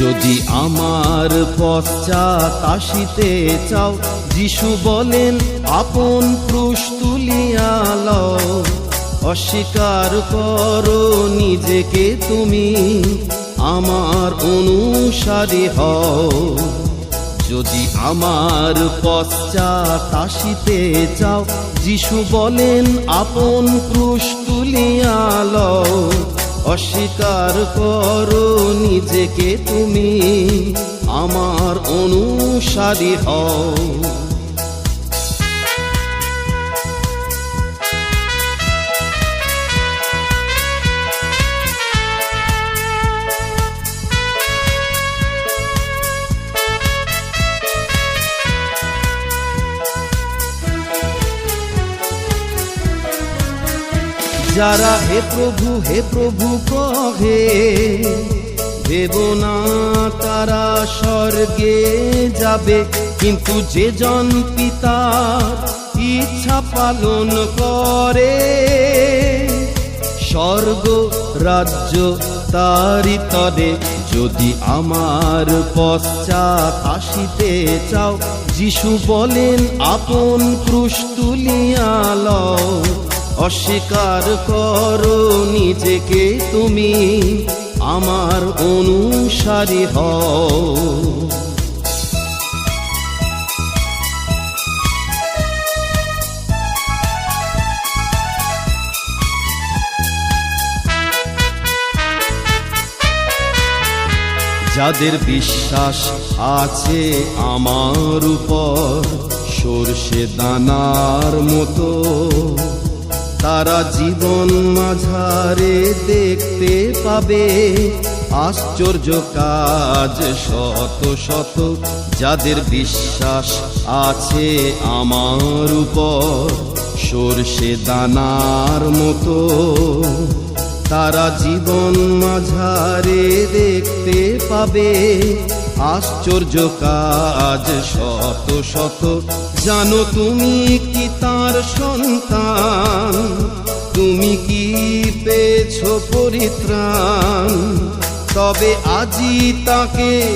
যদি আমার পশ্চাৎ আসিতে চাও, যিশু বলেন, আপন ক্রুশ তুলিয়া লও। অস্বীকার করো নিজেকে তুমি, আমার অনুসারী হও। যদি আমার পশ্চাৎ আসিতে চাও, যিশু বলেন, আপন ক্রুশ তুলিয়া লও। অস্বীকার করো নিজেকে তুমি আমার অনুসারী হও। যারা হে প্রভু হে প্রভু কহে, দেব না তারা স্বর্গে যাবে। কিন্তু যে জন পিতার ইচ্ছা পালন করে, স্বর্গ রাজ্য তারি তরে যদি আমার পশ্চাৎ আসিতে চাও, যিশু বলেন, আপন ক্রুশ তুলিয়া লও। অস্বীকার করো নিজেকে তুমি, আমার অনুসারী হও। যাদের বিশ্বাস আছে আমার উপর, সর্ষে দানার মতো তারা জীবন মাঝারে দেখতে পাবে। আশ্চর্য কাজ শত শত, যাদের বিশ্বাস আছে আমার উপর। সর্ষে দানার মতো, তারা জীবন মাঝারে দেখতে পাবে। আশ্চর্য কাজ, শত শত। জানো তুমি কি তার সন্তান? তুমি কি পেয়েছ পরিত্রাণ? তবে আজি তাকে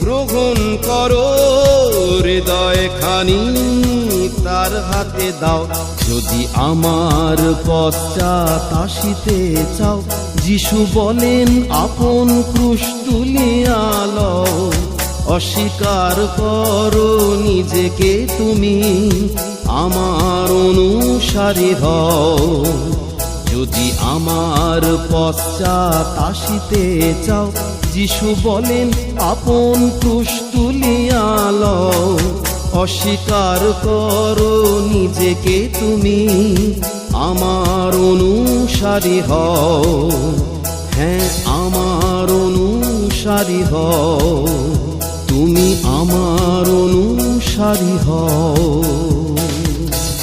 গ্রহণ করো, হৃদয় খানি। তার হাতে দাও। যদি আমার পশ্চাৎ আসিতে চাও, যিশু বলেন, আপন ক্রুশ তুলিয়া লও অস্বীকার করো নিজেকে তুমি, আমার অনুসারী হও। যদি আমার পশ্চাৎ আসিতে চাও, যিশু বলেন, আপন ক্রুশ তুলিয়া লও অস্বীকার করো নিজেকে তুমি। আমার অনুসারী হও। হ্যাঁ আমার অনুসারী হও। তুমি আমার অনুসারী হও।